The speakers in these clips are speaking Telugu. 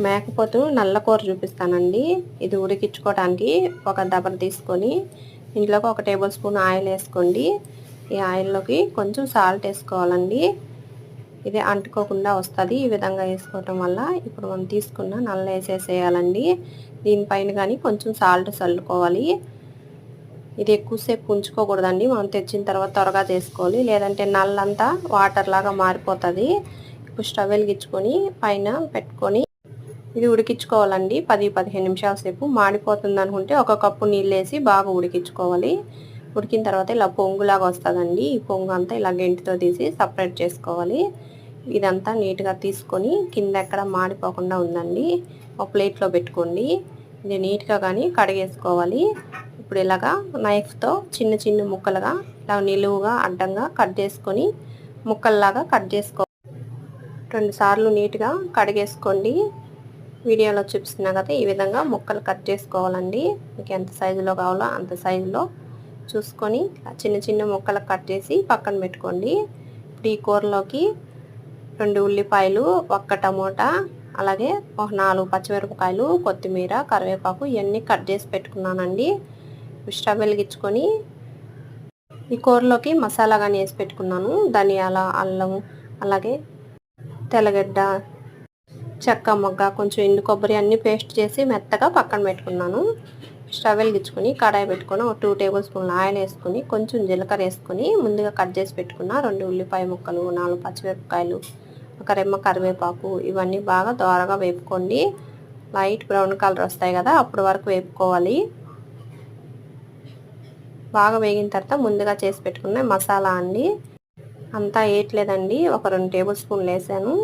మేకపోతు నల్ల కూర చూపిస్తానండి. ఇది ఉడికించుకోవడానికి ఒక దబర తీసుకొని ఇంట్లోకి ఒక టేబుల్ స్పూన్ ఆయిల్ వేసుకోండి. ఈ ఆయిల్లోకి కొంచెం సాల్ట్ వేసుకోవాలండి. ఇది అంటుకోకుండా వస్తుంది. ఈ విధంగా వేసుకోవటం వల్ల ఇప్పుడు మనం తీసుకున్న నల్ల వేసేసేయాలండి. దీనిపైన కానీ కొంచెం సాల్ట్ చల్లుకోవాలి. ఇది ఎక్కువసేపు ఉంచుకోకూడదండి. మనం తెచ్చిన తర్వాత త్వరగా చేసుకోవాలి. లేదంటే నల్లంతా వాటర్ లాగా మారిపోతుంది. ఇప్పుడు స్టవ్ వెలిగించుకొని పైన పెట్టుకొని ఇది ఉడికించుకోవాలండి. పది పదిహేను నిమిషాల సేపు మాడిపోతుంది అనుకుంటే ఒక కప్పు నీళ్ళు వేసి బాగా ఉడికించుకోవాలి. ఉడికిన తర్వాత ఇలా పొంగులాగా వస్తుందండి. ఈ పొంగు అంతా ఇలా గెంటితో తీసి సపరేట్ చేసుకోవాలి. ఇదంతా నీట్గా తీసుకొని కింద ఎక్కడ మాడిపోకుండా ఉందండి. ఒక ప్లేట్లో పెట్టుకోండి. ఇది నీట్గా కానీ కడిగేసుకోవాలి. ఇప్పుడు ఇలాగా నైఫ్తో చిన్న చిన్న ముక్కలుగా ఇలా నిలువుగా అడ్డంగా కట్ చేసుకొని ముక్కల్లాగా కట్ చేసుకో రెండు సార్లు నీట్గా కడిగేసుకోండి. వీడియోలో చూపిస్తున్నా కదా ఈ విధంగా ముక్కలు కట్ చేసుకోవాలండి. మీకు ఎంత సైజులో కావాలో అంత సైజులో చూసుకొని చిన్న చిన్న ముక్కలు కట్ చేసి పక్కన పెట్టుకోండి. ఇప్పుడు ఈ కూరలోకి రెండు ఉల్లిపాయలు ఒక్క టమోటా అలాగే ఒక నాలుగు పచ్చిమిరపకాయలు కొత్తిమీర కరివేపాకు ఇవన్నీ కట్ చేసి పెట్టుకున్నానండి. స్టవ్ వెలిగించుకొని ఈ కూరలోకి మసాలా కానీ వేసి పెట్టుకున్నాను. ధనియాల అల్లం అలాగే తెల్లగడ్డ చెక్క మొగ్గ కొంచెం ఎండు కొబ్బరి అన్నీ పేస్ట్ చేసి మెత్తగా పక్కన పెట్టుకున్నాను. స్టవ్ వెలిగించుకొని కడాయి పెట్టుకుని ఒక టూ టేబుల్ స్పూన్లు ఆయిల్ వేసుకుని కొంచెం జీలకర్ర వేసుకొని ముందుగా కట్ చేసి పెట్టుకున్న రెండు ఉల్లిపాయ ముక్కలు నాలుగు పచ్చిమిరపకాయలు ఒక రెమ్మ కరివేపాకు ఇవన్నీ బాగా దోరగా వేపుకోండి. లైట్ బ్రౌన్ కలర్ వస్తాయి కదా అప్పటి వరకు వేపుకోవాలి. బాగా వేగిన తర్వాత ముందుగా చేసి పెట్టుకున్న మసాలా అండి అంతా వేయట్లేదండి. ఒక రెండు టేబుల్ స్పూన్లు వేసాను.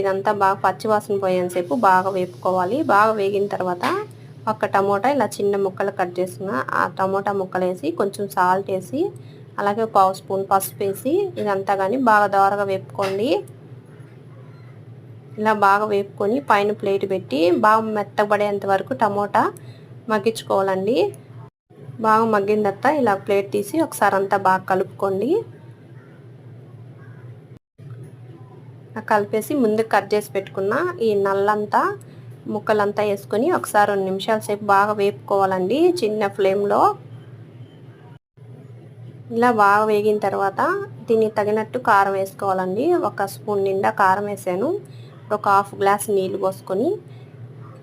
ఇదంతా బాగా పచ్చివాసన పోయేంతసేపు బాగా వేపుకోవాలి. బాగా వేగిన తర్వాత ఒక టమోటా ఇలా చిన్న ముక్కలు కట్ చేసుకున్న ఆ టమోటా ముక్కలు వేసి కొంచెం సాల్ట్ వేసి అలాగే పావు స్పూన్ పసుపు వేసి ఇదంతా కానీ బాగా దోరగా వేపుకోండి. ఇలా బాగా వేపుకొని పైన ప్లేట్ పెట్టి బాగా మెత్తబడేంత వరకు టమోటా మగ్గించుకోవాలండి. బాగా మగ్గిన తర్వాత ఇలా ప్లేట్ తీసి ఒకసారి అంతా బాగా కలుపుకోండి. కలిపేసి ముందు కట్ చేసి పెట్టుకున్న ఈ నల్లంతా ముక్కలంతా వేసుకొని ఒకసారి రెండు నిమిషాల సేపు బాగా వేపుకోవాలండి చిన్న ఫ్లేమ్లో. ఇలా బాగా వేగిన తర్వాత దీనికి తగినట్టు కారం వేసుకోవాలండి. ఒక స్పూన్ నిండా కారం వేసాను. ఒక హాఫ్ గ్లాస్ నీళ్ళు పోసుకొని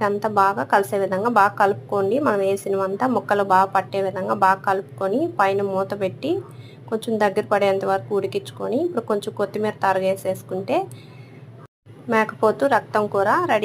అంతా బాగా కలిసే విధంగా బాగా కలుపుకోండి. మనం వేసినవంతా ముక్కలు బాగా పట్టే విధంగా బాగా కలుపుకొని పైన మూత పెట్టి కొంచెం దగ్గర పడేంత వరకు ఉడికించుకొని ఇప్పుడు కొంచెం కొత్తిమీర తరగేసేసుకుంటే మేకపోతు రక్తం కూర రెడీ